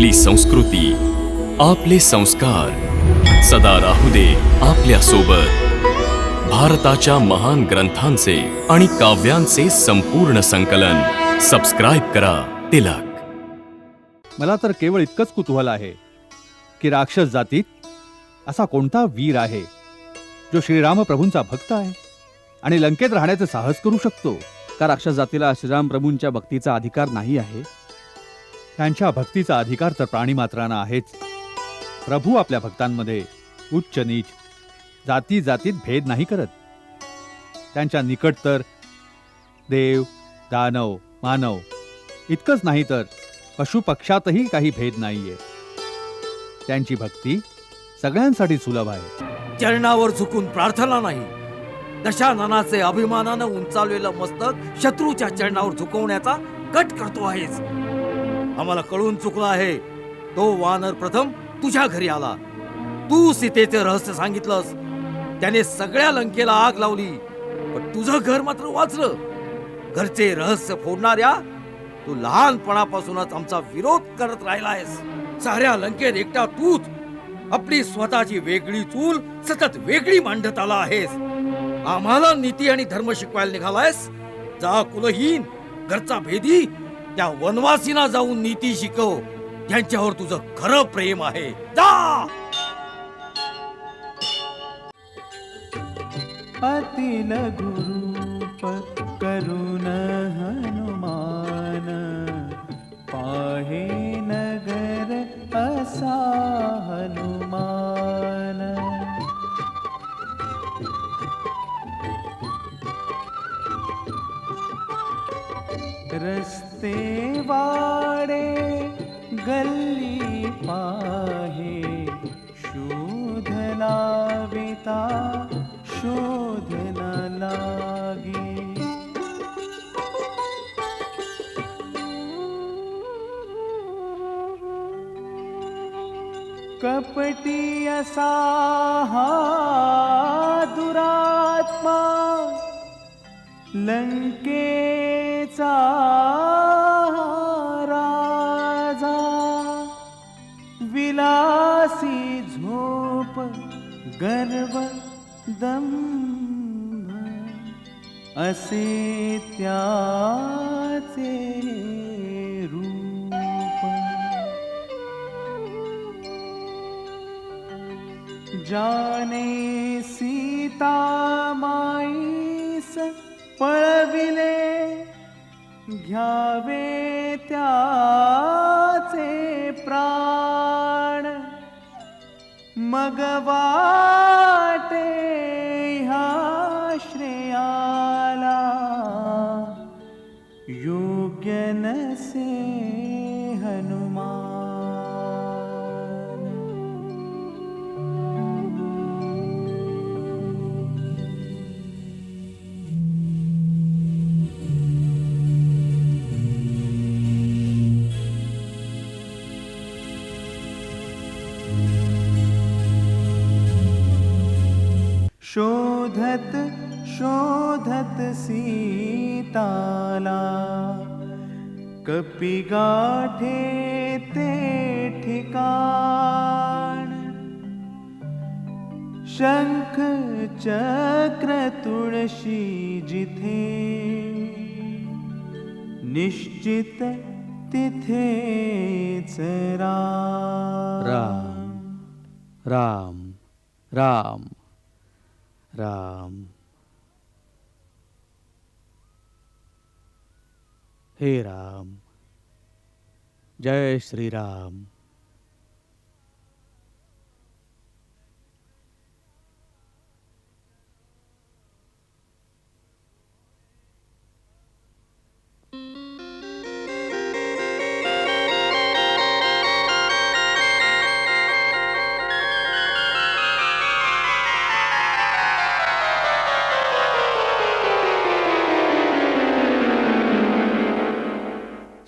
आपली संस्कृती आपले संस्कार. सदा राहू दे आपल्यासोबत भारताच्या महान ग्रंथांचे आणि काव्यांचे संपूर्ण संकलन. सबस्क्राईब करा तिलक. मला तर केवळ इतकंच कुतूहल आहे की राक्षस जातीत असा कोणता वीर आहे जो श्रीराम प्रभूंचा भक्त आहे आणि लंकेत राहण्याचे साहस करू शकतो. का राक्षस जातीला श्रीराम प्रभूंच्या भक्तीचा अधिकार नाही आहे? त्यांच्या भक्तीचा अधिकार तर प्राणीमात्रांना आहेच. प्रभू आपल्या भक्तांमध्ये उच्च नीच जाती जातीत भेद नाही करत. त्यांच्या निकट तर देव दानव मानव इतकंच नाही तर पशुपक्षातही काही भेद नाहीये. त्यांची भक्ती सगळ्यांसाठी सुलभ आहे. चरणावर झुकून प्रार्थना नाही. दशाननाचे अभिमानानं उंचावलेलं मस्तक शत्रूच्या चरणावर झुकवण्याचा कट करतो आहेच. आम्हाला कळून चुकलं आहे. तो वानर प्रथम तुझ्या घरी आला. तू सीतेचे रहस्य सांगितलंस. त्याने सगळ्या लंकेला आग लावली. पण तुझं घर मात्र वाचलं. घरचे रहस्य फोडणाऱ्या तू लहानपणापासूनच आमचा विरोध करत राहिला आहेस साऱ्या लंकेत एकटा तूच आपली स्वतःची वेगळी चूल सतत वेगळी मांडत आला आहेस. आम्हाला नीती आणि धर्म शिकवायला निघालायस. जा कुलहीन घरचा भेदी त्या वनवासीना जाऊन नीती शिकव. त्यांच्यावर तुझं खरं प्रेम आहे. जा! अतिल गुरूप करुण हनुमान पाहे नगर असा हनुमान। रस्ते वाडे गल्ली पाहे. शोध लाविता शोध न लागे. कपटी असा हा दुरात्मा लंके गर्व दंभ असे त्याचे रूप. जाने सीता माईस पळविले घ्यावे त्याचे प्राण. मग कपी गाठे ते ठिकाण. शंख चक्र तुळशी जिथे निश्चित तिथे राम. राम राम राम राम. हे राम. जय श्रीराम.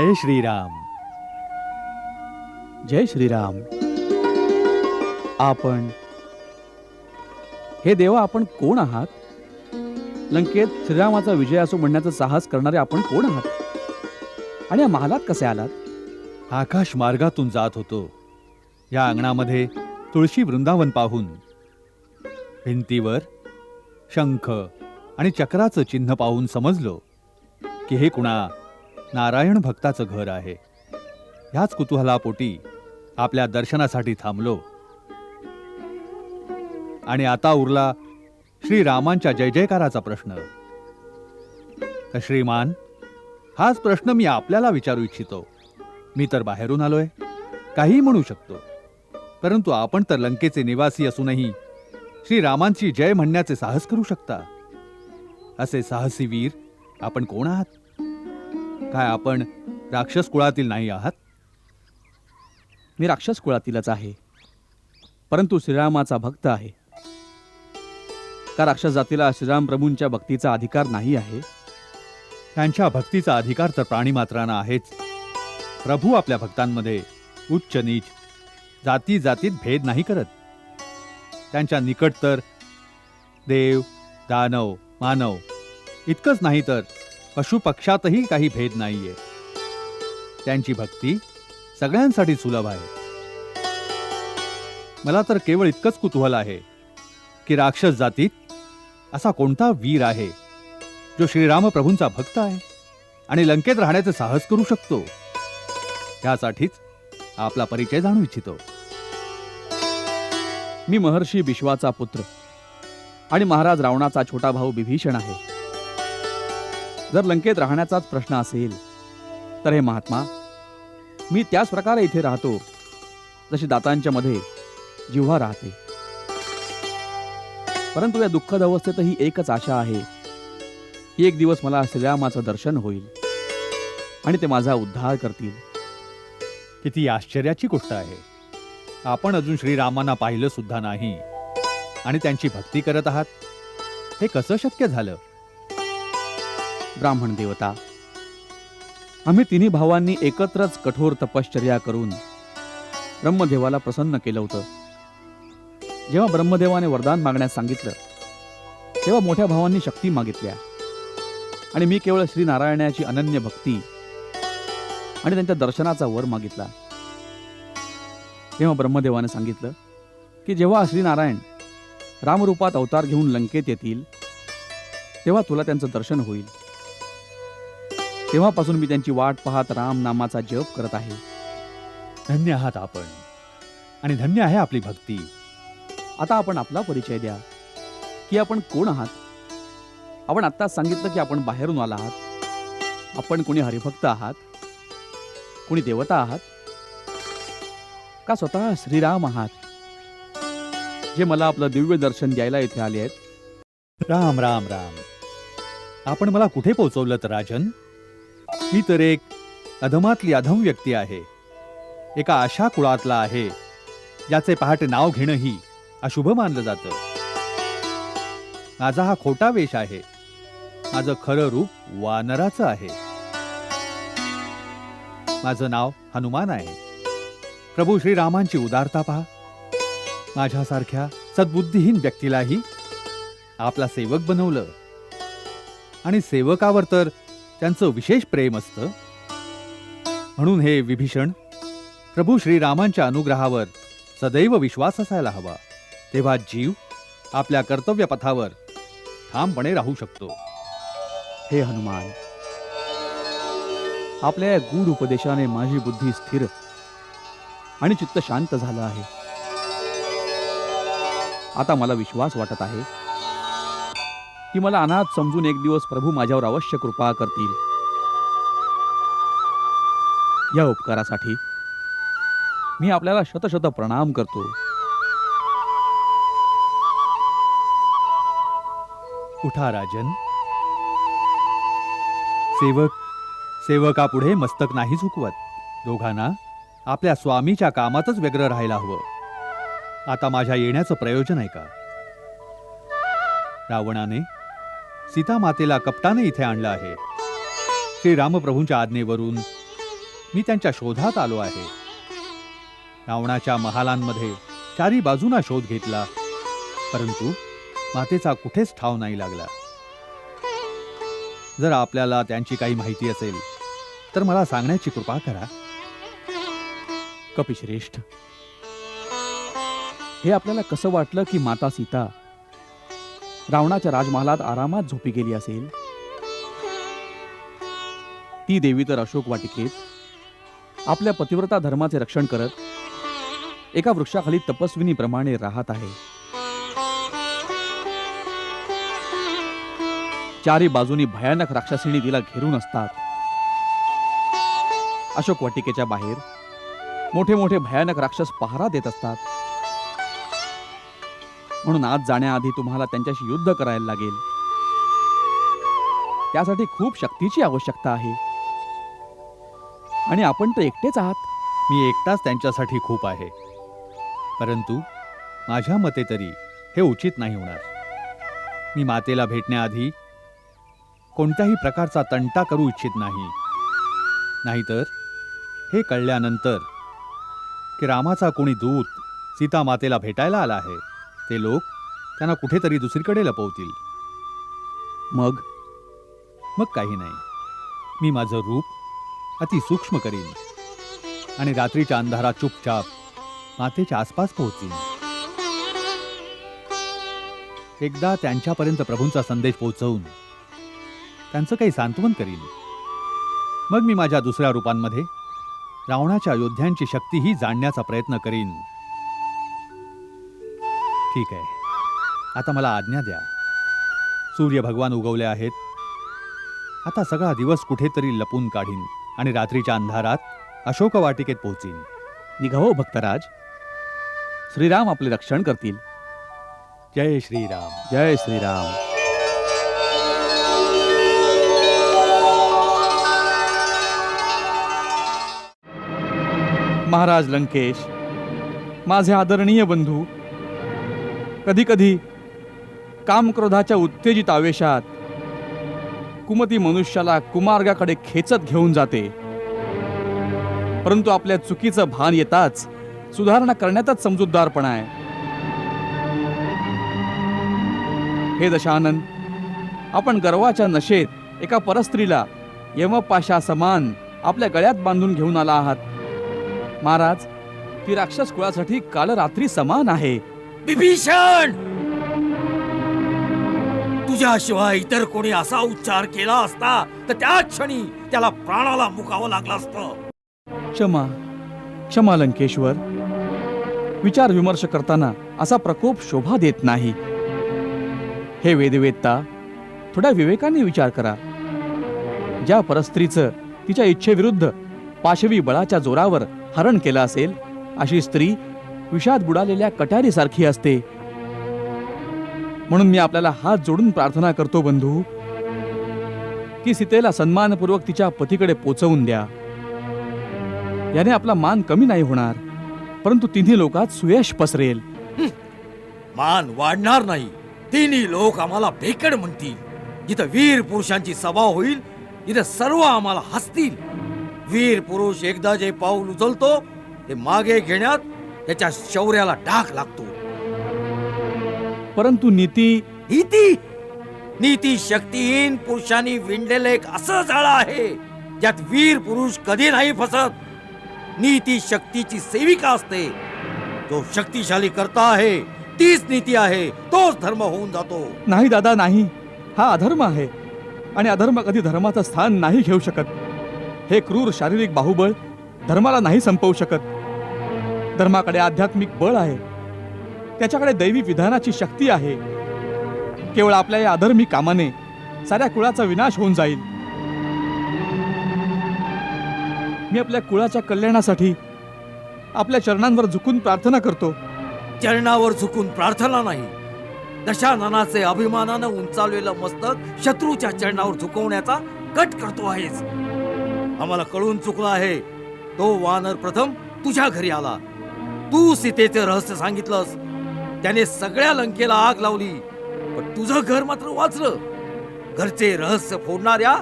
जय श्रीराम। जय श्रीराम। आपण हे देवा आपण कोण आहात? लंकेत श्रीरामाचा विजय असो म्हणण्याचं साहस करणारे आपण कोण आहात? आणि या महालात कसे आलात? आकाश मार्गातून जात होतो. या अंगणामध्ये तुळशी वृंदावन पाहून. भिंतीवर शंख आणि चक्राचं चिन्ह पाहून समजलो की हे कुणा नारायण भक्ताचं घर आहे. ह्याच कुतूहलापोटी आपल्या दर्शनासाठी थांबलो. आणि आता उरला श्रीरामांच्या जय जयकाराचा प्रश्न. तर श्रीमान हाच प्रश्न मी आपल्याला विचारू इच्छितो. मी तर बाहेरून आलोय. काहीही म्हणू शकतो. परंतु आपण तर लंकेचे निवासी असूनही श्रीरामांची जय म्हणण्याचे साहस करू शकता. असे साहसी वीर आपण कोण आहात? काय आपण राक्षस कुळातील नाही आहात? मी राक्षस कुळातीलच आहे. परंतु श्रीरामाचा भक्त आहे. का राक्षस जातीला श्रीराम प्रभूंच्या भक्तीचा अधिकार नाही आहे? त्यांच्या भक्तीचा अधिकार तर प्राणीमात्रांना आहेच. प्रभू आपल्या भक्तांमध्ये उच्च नीच जाती जातीत भेद नाही करत. त्यांच्या निकट तर देव दानव मानव इतकंच नाही तर पशुपक्षातही काही भेद नाहीये. त्यांची भक्ती सगळ्यांसाठी सुलभ आहे. मला तर केवळ इतकंच कुतूहल आहे की राक्षस जातीत असा कोणता वीर आहे जो श्रीराम प्रभूंचा भक्त आहे आणि लंकेत राहण्याचे साहस करू शकतो? त्यासाठीच आपला परिचय जाणू इच्छितो. मी महर्षी विश्वाचा पुत्र आणि महाराज रावणाचा छोटा भाऊ विभीषण आहे. जर लंकेत राहण्याचाच प्रश्न असेल तर हे महात्मा मी त्याच प्रकारे इथे राहतो जशी दातांच्या मध्ये जिव्हा राहते. परंतु या दुःखद अवस्थेतही एकच आशा आहे की एक दिवस मला श्रीरामाचं दर्शन होईल आणि ते माझा उद्धार करतील. किती आश्चर्याची गोष्ट आहे. आपण अजून श्रीरामांना पाहिलं सुद्धा नाही आणि त्यांची भक्ती करत आहात. हे कसं शक्य झालं? ब्राह्मण देवता. आम्ही तिन्ही भावांनी एकत्रच कठोर तपश्चर्या करून ब्रह्मदेवाला प्रसन्न केलं होतं. जेव्हा ब्रह्मदेवाने वरदान मागण्यास सांगितलं तेव्हा मोठ्या भावांनी शक्ती मागितल्या. आणि मी केवळ श्रीनारायणाची अनन्य भक्ती आणि त्यांच्या दर्शनाचा वर मागितला. तेव्हा ब्रह्मदेवाने सांगितलं की जेव्हा श्रीनारायण रामरूपात अवतार घेऊन लंकेत येतील तेव्हा तुला त्यांचं दर्शन होईल. तेव्हापासून मी त्यांची वाट पाहत राम नामाचा जप करत आहे. धन्य आहात आपण. आणि धन्य आहे आपली भक्ती. आता आपण आपला परिचय द्या. की आपण कोण आहात? आपण आत्ताच सांगितलं की आपण बाहेरून आला आहात. आपण कोणी हरिभक्त आहात? कोणी देवता आहात? का स्वतः श्रीराम आहात? जे मला आपलं दिव्य दर्शन द्यायला इथे आले आहेत. राम राम राम. आपण मला कुठे पोहोचवलं राजन? मी तर एक अधमातली अधम व्यक्ती आहे. एका अशा कुळातला आहे. ज्याचे पहाटे नाव घेणंही अशुभ मानलं जातं. माझा हा खोटा वेश आहे. माझं खरं रूप वानराचं आहे. माझं नाव हनुमान आहे. प्रभू श्रीरामांची उदारता पहा. माझ्यासारख्या सद्बुद्धिहीन व्यक्तीलाही आपला सेवक बनवलं. आणि सेवकावर तर त्यांचं विशेष प्रेम असतं. म्हणून हे विभीषण प्रभू श्रीरामांच्या अनुग्रहावर सदैव विश्वास असायला हवा. तेव्हा जीव आपल्या कर्तव्यपथावर ठामपणे राहू शकतो. हे हनुमान आपल्या या गूढ उपदेशाने माझी बुद्धी स्थिर आणि चित्त शांत झालं आहे. आता मला विश्वास वाटत आहे की मला अनाथ समजून एक दिवस प्रभू माझ्यावर अवश्य कृपा करतील. या उपकारासाठी मी आपल्याला शतशत प्रणाम करतो. उठा राजन. सेवक सेवकापुढे मस्तक नाही झुकवत. दोघांना आपल्या स्वामीच्या कामातच व्यग्र राहायला हवं. आता माझ्या येण्याचं प्रयोजन आहे का? रावणाने सीता मातेला कपटाने इथे आणलं आहे. श्री रामप्रभूंच्या आज्ञेवरून मी त्यांच्या शोधात आलो आहे. रावणाच्या महालांमध्ये चारी बाजूना शोध घेतला परंतु मातेचा कुठेच ठाव नाही लागला. जर आपल्याला त्यांची काही माहिती असेल तर मला सांगण्याची कृपा करा. कपिश्रेष्ठ हे आपल्याला कसं वाटलं की माता सीता रावणाच्या राजमहालात आरामात झोपी गेली असेल. ती देवी तर अशोक वाटिकेत. आपल्या पतिव्रता धर्माचे रक्षण करत एका वृक्षाखाली तपस्विनीप्रमाणे राहत आहे. चारी बाजूनी भयानक राक्षसिणी तिला घेरून असतात. अशोक वाटिकेच्या बाहेर मोठे मोठे भयानक राक्षस पहारा देत असतात. म्हणून आज जाण्याआधी तुम्हाला त्यांच्याशी युद्ध करायला लागेल. त्यासाठी खूप शक्तीची आवश्यकता आहे. आणि आपण तर एकटेच आहात. मी एकटाच त्यांच्यासाठी खूप आहे. परंतु माझ्या मते तरी हे उचित नाही होणार. मी मातेला भेटण्याआधी कोणत्याही प्रकारचा तंटा करू इच्छित नाही. नाहीतर हे कळल्यानंतर की रामाचा कोणी दूत सीता मातेला भेटायला आला आहे. ते लोक त्यांना कुठेतरी दुसरीकडे लपवतील. मग? मग काही नाही. मी माझं रूप अति सूक्ष्म करीन आणि रात्रीच्या अंधारात चुपचाप मातेच्या आसपास पोहोचीन. एकदा त्यांच्यापर्यंत प्रभूंचा संदेश पोहोचवून त्यांचं काही सांत्वन करीन. मग मी माझ्या दुसऱ्या रूपांमध्ये रावणाच्या योद्ध्यांची शक्तीही जाणण्याचा प्रयत्न करीन. ठीक आहे. आता मला आज्ञा द्या. सूर्य भगवान उगवले आहेत. आता सगळा दिवस कुठेतरी लपून काढीन आणि रात्रीच्या अंधारात अशोक वाटिकेत पोहोचीन. निघावो भक्तराज. श्रीराम आपले रक्षण करतील. जय श्रीराम जय श्रीराम. महाराज लंकेश माझे आदरणीय बंधू कधीकधी कामक्रोधाच्या उत्तेजित आवेशात कुमती मनुष्याला कुमार्गाकडे खेचत घेऊन जाते. परंतु आपल्या चुकीचं भान येताच सुधारणा करण्यातच समजूतदारपणा आहे. हे दशानन आपण गर्वाच्या नशेत एका परस्त्रीला यमपाशा समान आपल्या गळ्यात बांधून घेऊन आला आहात. महाराज ती राक्षस कुळासाठी काल रात्री समान आहे. विभीषण! तुझ्याशिवाय इतर कोणी असा उच्चार केला असता तर त्याच क्षणी त्याला प्राणाला मुकावं लागलं असतं. क्षमा क्षमा लंकेश्वर. विचार विमर्श करताना असा प्रकोप शोभा देत नाही. हे वेदवेत्ता थोड्या विवेकाने विचार करा. ज्या परस्त्रीचं तिच्या इच्छेविरुद्ध पाशवी बळाच्या जोरावर हरण केलं असेल अशी स्त्री विषात बुडालेल्या कटारीसारखी असते. म्हणून मी आपल्याला हात जोडून प्रार्थना करतो बंधू की सीतेला सन्मानपूर्वक तिच्या पतीकडे पोचवून द्या. याने आपला मान कमी नाही होणार परंतु तिन्ही लोकात सुयश पसरेल. मान वाढणार नाही. तिन्ही लोक आम्हाला भेकड म्हणतील. जिथं वीर पुरुषांची सभा होईल. तिथं सर्व आम्हाला हसतील. वीर पुरुष एकदा जे पाऊल उचलतो ते मागे घेण्यात त्याच्या शौर्याला डाग लागतो. परंतु नीती नीती? नीती शक्तीहीन पुरुषांनी विणलेलं एक असं जाळं आहे ज्यात वीर पुरुष कधी नाही फसत. नीती शक्तीची सेविका असते. जो शक्तिशाली करता आहे तीच नीती आहे तोच धर्म होऊन जातो. नाही दादा नाही. हा अधर्म आहे. आणि अधर्म कधी धर्माचं स्थान नाही घेऊ शकत. हे क्रूर शारीरिक बाहुबळ धर्माला नाही संपवू शकत. धर्माकडे आध्यात्मिक बळ आहे. त्याच्याकडे दैवी विधानाची शक्ती आहे. केवळ आपल्या या अधर्मी कामाने साऱ्या कुळाचा विनाश होऊन जाईल. मी आपल्या कुळाच्या कल्याणासाठी आपल्या चरणांवर झुकून प्रार्थना करतो. चरणावर झुकून प्रार्थना नाही. दशाननाचे अभिमानानं उंचावलेलं मस्तक शत्रूच्या चरणावर झुकवण्याचा कट करतो आहेस. आम्हाला कळून चुकला आहे. तो वानर प्रथम तुझ्या घरी आला. तू सीतेचे रहस्य सांगितलंस त्याने सगळ्या लंकेला आग लावली. पण तुझं घर मात्र वाचलं. घरचे रहस्य फोडणाऱ्या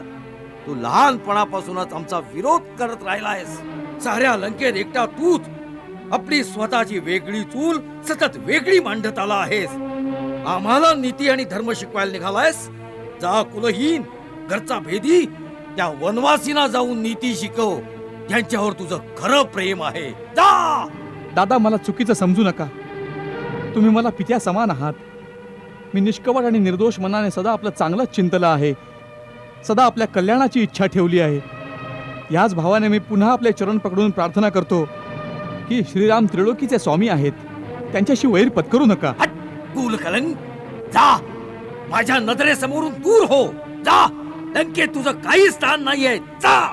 तू लहानपणापासूनच आमचा विरोध करत राहिलायस. साऱ्या लंकेत एकटा तूच आपली स्वतःची वेगळी चूल सतत वेगळी मांडत आला आहेस. आम्हाला नीती आणि धर्म शिकवायला निघालायस. जा कुलहीन घरचा भेदी त्या वनवासीना जाऊन नीती शिकव. त्यांच्यावर तुझं खरं प्रेम आहे. जा! दादा मला चुकीचं समजू नका. तुम्ही मला पित्या समान आहात. मी निष्कपट आणि निर्दोष मनाने सदा आपलं चांगलंच चिंतलं आहे. सदा आपल्या कल्याणाची इच्छा ठेवली आहे. याच भावाने मी पुन्हा आपले चरण पकडून प्रार्थना करतो की श्रीराम त्रिलोकीचे स्वामी आहेत. त्यांच्याशी वैर पत्करू नका. हट कुलकलन जा. माझ्या नजरेसमोरून दूर हो. जा. लंकेत तुझं काही स्थान नाहीये. जा.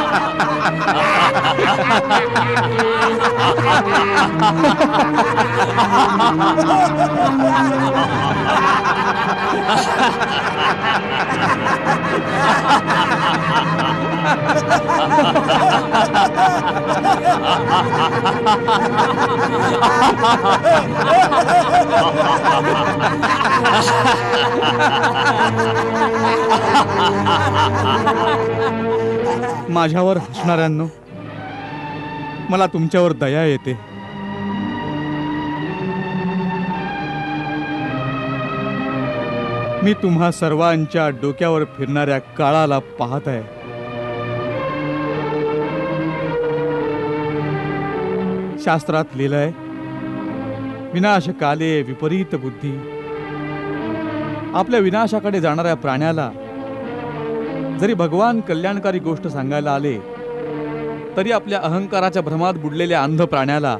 ハハハハハ माझ्यावर हसणाऱ्यांनो मला तुमच्यावर दया येते. मी तुम्हा सर्वांच्या डोक्यावर फिरणाऱ्या काळाला पाहत आहे. शास्त्रात लिहिलंय विनाशकाले विपरीत बुद्धी. आपल्या विनाशाकडे जाणाऱ्या प्राण्याला जरी भगवान कल्याणकारी गोष्ट सांगायला आले तरी आपल्या अहंकाराच्या भ्रमात बुडलेल्या अंध प्राण्याला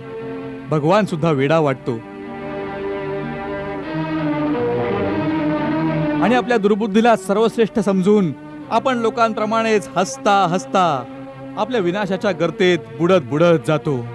भगवान सुद्धा वेडा वाटतो. आणि आपल्या दुर्बुद्धीला सर्वश्रेष्ठ समजून आपण लोकांप्रमाणेच हसता हसता आपल्या विनाशाच्या गर्तेत बुडत बुडत जातो.